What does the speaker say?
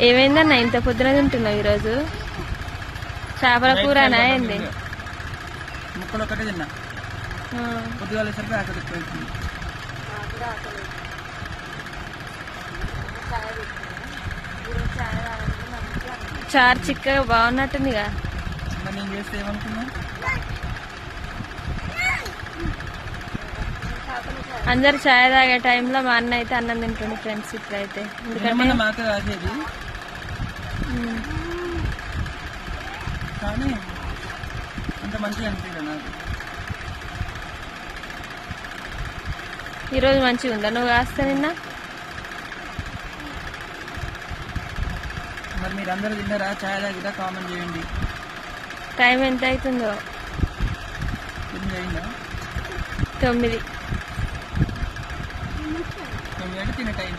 ఏమైందన్న ఇంత పొద్దున తింటున్నావు ఈరోజు? చేపల కూరనా ఏంది? ముక్కలు ఒకటే తిన్నా. ఆ, పొద్దుగా లేసరికి ఆకలి ఎక్కువైంది చారు చిక్కగా బాగున్నట్టుందిగా. మరి నేను చేస్తే ఏమనుకున్నా అందరు చాయ్ తాగే టైంలో మా అన్న అయితే అన్నం తింటుండే ఫ్రెండ్స్ ఇప్పుడైతే. ఎందుకంటే కానీ అంత మంచిగా అనిపించదు నాకు. ఈరోజు మంచిగా ఉందా? నువ్వు కాస్త నిన్న? మరి మీరు అందరూ తిన్నారా? ఛాయ్ తాగిరా? కామెంట్ చేయండి. టైం ఎంత అవుతుందో? ఎనిమిది అయిందా? తొమ్మిది. తొమ్మిది అంటే తినే టైం